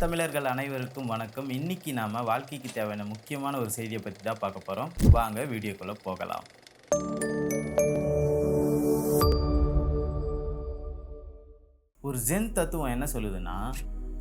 தமிழர்கள் அனைவருக்கும் வணக்கம். இன்னைக்கு நாம வாழ்க்கைக்கு தேவையான முக்கியமான ஒரு செய்தியை பற்றி தான் பார்க்க போகிறோம் வாங்க வீடியோக்குள்ளே போகலாம். ஒரு ஜென் தத்துவம் என்ன சொல்லுதுன்னா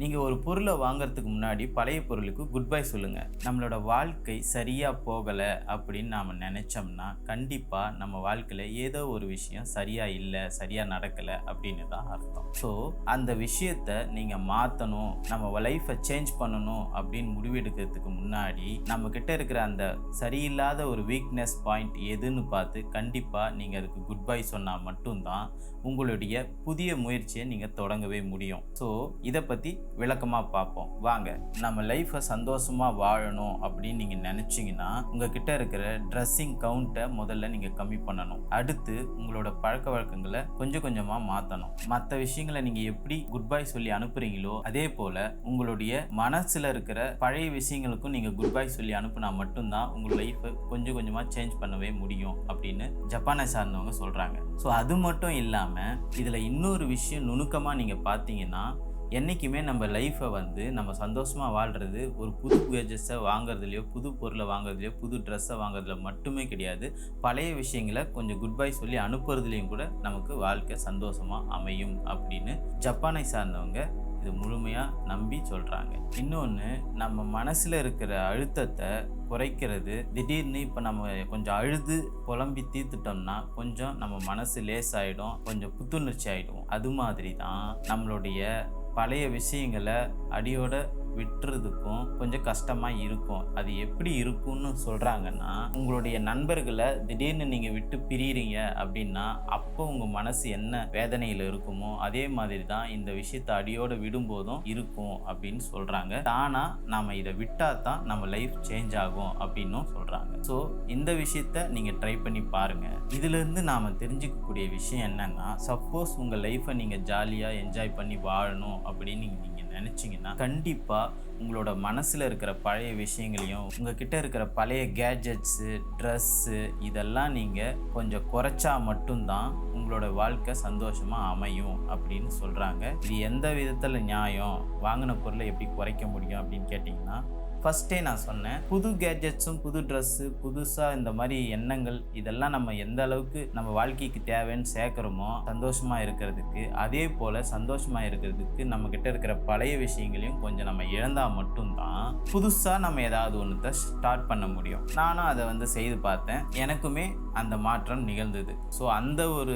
நீங்கள் ஒரு பொருளை வாங்குறதுக்கு முன்னாடி பழைய பொருளுக்கு குட் பை சொல்லுங்கள் நம்மளோட வாழ்க்கை சரியாக போகலை அப்படின்னு நாம் நினச்சோம்னா கண்டிப்பாக நம்ம வாழ்க்கையில் ஏதோ ஒரு விஷயம் சரியாக இல்லை சரியாக நடக்கலை அப்படின்னு தான் அர்த்தம். ஸோ அந்த விஷயத்தை நீங்கள் மாற்றணும் நம்ம லைஃப்பை சேஞ்ச் பண்ணணும் அப்படின்னு முடிவெடுக்கிறதுக்கு முன்னாடி நம்ம கிட்ட இருக்கிற அந்த சரியில்லாத ஒரு வீக்னஸ் பாயிண்ட் எதுன்னு பார்த்து கண்டிப்பாக நீங்கள் அதுக்கு குட் பை சொன்னால் மட்டும்தான் உங்களுடைய புதிய முயற்சியை நீங்கள் தொடங்கவே முடியும். ஸோ இதை பற்றி விளக்கமாக பார்ப்போம். வாங்க நம்ம லைஃப்பை சந்தோஷமாக வாழணும் அப்படின்னு நீங்கள் நினச்சிங்கன்னா உங்ககிட்ட இருக்கிற ட்ரெஸ்ஸிங் கவுண்ட்டை முதல்ல நீங்கள் கம்மி பண்ணணும். அடுத்து உங்களோட பழக்க வழக்கங்களை கொஞ்சம் கொஞ்சமாக மாற்றணும் மற்ற விஷயங்களை நீங்கள் எப்படி குட் பை சொல்லி அனுப்புறீங்களோ அதே போல் உங்களுடைய மனசில் இருக்கிற பழைய விஷயங்களுக்கும் நீங்கள் குட் பை சொல்லி அனுப்புனா மட்டும்தான் உங்கள் லைஃப்பை கொஞ்சம் கொஞ்சமாக சேஞ்ச் பண்ணவே முடியும் அப்படின்னு ஜப்பானை சார்ந்தவங்க சொல்கிறாங்க ஸோ அது மட்டும் இல்லாமல் இதில் இன்னொரு விஷயம் நுணுக்கமாக நீங்கள் பார்த்தீங்கன்னா என்றைக்குமே நம்ம லைஃப்பை வந்து நம்ம சந்தோஷமாக வாழ்கிறது ஒரு புது கேஜஸை வாங்குறதுலையோ புது பொருளை வாங்குறதுலையோ புது ட்ரெஸ்ஸை வாங்குறதுல மட்டுமே கிடையாது. பழைய விஷயங்களை கொஞ்சம் குட் பை சொல்லி அனுப்புறதுலேயும் கூட நமக்கு வாழ்க்கை சந்தோஷமாக அமையும் அப்படின்னு ஜப்பானை சார்ந்தவங்க இது முழுமையாக நம்பி சொல்கிறாங்க இன்னொன்று நம்ம மனசில் இருக்கிற அழுத்தத்தை குறைக்கிறது. திடீர்னு இப்போ நம்ம கொஞ்சம் அழுது புலம்பி தீர்த்துட்டோம்னா கொஞ்சம் நம்ம மனசு லேஸ் ஆகிடும் கொஞ்சம் புத்துணர்ச்சி ஆகிடும் அது மாதிரி தான் நம்மளுடைய பழைய விஷயங்களை அடியோட விட்டுறதுக்கும் கொஞ்சம் கஷ்டமாக இருக்கும். அது எப்படி இருக்கும்னு சொல்கிறாங்கன்னா உங்களுடைய நண்பர்களை திடீர்னு நீங்கள் விட்டு பிரியிறீங்க அப்படின்னா அப்போ உங்கள் மனசு என்ன வேதனையில் இருக்குமோ அதே மாதிரி தான் இந்த விஷயத்தை அடியோடு விடும்போதும் இருக்கும் அப்படின்னு சொல்கிறாங்க தானாக நாம் இதை விட்டால் தான் நம்ம லைஃப் சேஞ்ச் ஆகும் அப்படின்னும் சொல்கிறாங்க ஸோ இந்த விஷயத்த நீங்கள் ட்ரை பண்ணி பாருங்கள் இதுலேருந்து நாம் தெரிஞ்சுக்கக்கூடிய விஷயம் என்னன்னா சப்போஸ் உங்கள் லைஃப்பை நீங்கள் ஜாலியாக என்ஜாய் பண்ணி வாழணும் அப்படின்னு நீங்கள் நினச்சிங்கன்னா கண்டிப்பாக உங்களோட மனசில் இருக்கிற பழைய விஷயங்களையும் உங்ககிட்ட இருக்கிற பழைய கேஜெட்ஸு ட்ரெஸ்ஸு இதெல்லாம் நீங்கள் கொஞ்சம் குறைச்சா மட்டும்தான் உங்களோட வாழ்க்கை சந்தோஷமாக அமையும் அப்படின்னு சொல்கிறாங்க இது எந்த விதத்தில் நியாயம்? வாங்கின பொருளை எப்படி குறைக்க முடியும் அப்படின்னு கேட்டிங்கன்னா ஃபஸ்ட்டே நான் சொன்னேன் புது கேஜெட்ஸும் புது ட்ரெஸ்ஸு புதுசாக இந்த மாதிரி எண்ணங்கள் இதெல்லாம் நம்ம எந்த அளவுக்கு நம்ம வாழ்க்கைக்கு தேவைன்னு சேர்க்குறோமோ சந்தோஷமாக இருக்கிறதுக்கு அதே போல் சந்தோஷமாக இருக்கிறதுக்கு நம்மக்கிட்ட இருக்கிற பழைய விஷயங்களையும் கொஞ்சம் நம்ம இழந்தால் மட்டும்தான் புதுசாக நம்ம ஏதாவது ஒன்றத்தை ஸ்டார்ட் பண்ண முடியும். நானும் அதை வந்து செய்து பார்த்தேன். எனக்குமே அந்த மாற்றம் நிகழ்ந்தது. ஸோ அந்த ஒரு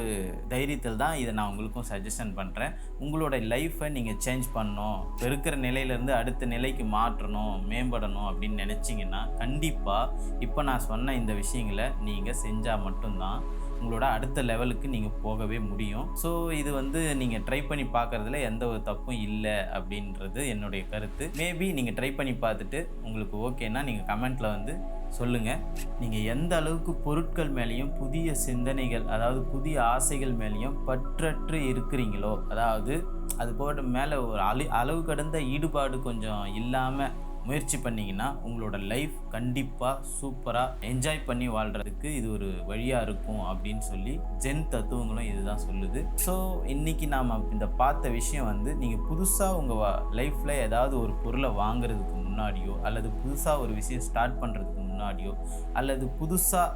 தைரியத்தில் தான் இதை நான் உங்களுக்கும் சஜஷன் பண்ணுறேன் உங்களோட லைஃப்பை நீங்கள் சேஞ்ச் பண்ணணும். இப்போ இருக்கிற நிலையிலேருந்து அடுத்த நிலைக்கு மாற்றணும். மேம்படணும் அப்படின்னு நினச்சிங்கன்னா கண்டிப்பாக இப்போ நான் சொன்ன இந்த விஷயங்களை நீங்கள் செஞ்சால் மட்டும்தான் உங்களோட அடுத்த லெவலுக்கு நீங்கள் போகவே முடியும். ஸோ இது வந்து நீங்கள் ட்ரை பண்ணி பார்க்குறதுல எந்த ஒரு தப்பும் இல்லை அப்படின்றது என்னுடைய கருத்து. மேபி நீங்கள் ட்ரை பண்ணி பார்த்துட்டு உங்களுக்கு ஓகேன்னா நீங்கள் கமெண்ட்டில் வந்து சொல்லுங்கள் நீங்கள் எந்த அளவுக்கு பொருட்கள் மேலேயும் புதிய சிந்தனைகள் அதாவது புதிய ஆசைகள் மேலேயும் பற்றற்று இருக்கிறீங்களோ அதாவது அது போட்ட மேலே ஒரு அளி அளவு கடந்த ஈடுபாடு கொஞ்சம் இல்லாமல் முயற்சி பண்ணிங்கன்னா உங்களோட லைஃப் கண்டிப்பாக சூப்பராக என்ஜாய் பண்ணி வாழ்கிறதுக்கு இது ஒரு வழியாக இருக்கும் அப்படின்னு சொல்லி ஜென் தத்துவங்களும் இதுதான் சொல்லுது. ஸோ இன்றைக்கி நாம் இந்த பார்த்த விஷயம் வந்து நீங்கள் புதுசாக உங்கள் லைஃப்பில் ஏதாவது ஒரு பொருளை வாங்குறதுக்கு முன்னாடியோ அல்லது புதுசாக ஒரு விஷயம் ஸ்டார்ட் பண்ணுறதுக்கு முன்னாடியோ அல்லது புதுசாக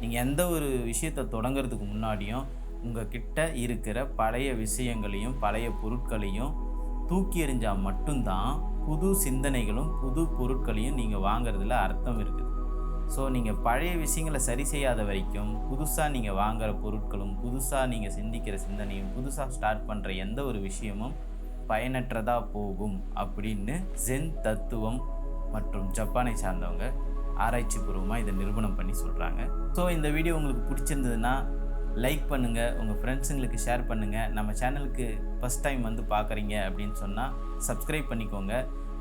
நீங்கள் எந்த ஒரு விஷயத்தை தொடங்குறதுக்கு முன்னாடியும் உங்கள் கிட்ட இருக்கிற பழைய விஷயங்களையும் பழைய பொருட்களையும் தூக்கி எறிஞ்சால் மட்டும்தான் புது சிந்தனைகளும் புது பொருட்களையும் நீங்கள் வாங்குறதுல அர்த்தம் இருக்குது. ஸோ நீங்கள் பழைய விஷயங்களை சரி செய்யாத வரைக்கும் புதுசாக நீங்கள் வாங்குகிற பொருட்களும் புதுசாக நீங்கள் சிந்திக்கிற சிந்தனையும் புதுசாக ஸ்டார்ட் பண்ணுற எந்த ஒரு விஷயமும் பயனற்றதாக போகும் அப்படின்னு ஜென் தத்துவம் மற்றும் ஜப்பானை சார்ந்தவங்க ஆராய்ச்சி பூர்வமாக இதை நிரூபணம் பண்ணி சொல்கிறாங்க ஸோ இந்த வீடியோ உங்களுக்கு பிடிச்சிருந்ததுன்னா லைக் பண்ணுங்கள் உங்கள் ஃப்ரெண்ட்ஸுங்களுக்கு ஷேர் பண்ணுங்கள் நம்ம சேனலுக்கு ஃபஸ்ட் டைம் வந்து பார்க்குறீங்க அப்படின்னு சொன்னால் சப்ஸ்கிரைப் பண்ணிக்கோங்க.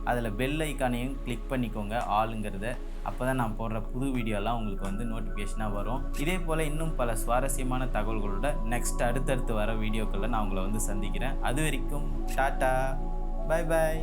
அதில் பெல் ஐக்கானையும் கிளிக் பண்ணிக்கோங்க ஆளுங்கிறத. அப்போ தான் நான் போடுற புது வீடியோலாம் உங்களுக்கு வந்து நோட்டிஃபிகேஷனாக வரும். இதே போல் இன்னும் பல சுவாரஸ்யமான தகவல்களோட நெக்ஸ்ட் அடுத்தடுத்து வர வீடியோக்களில் நான் உங்களை வந்து சந்திக்கிறேன். அது வரைக்கும் டாட்டா. Bye bye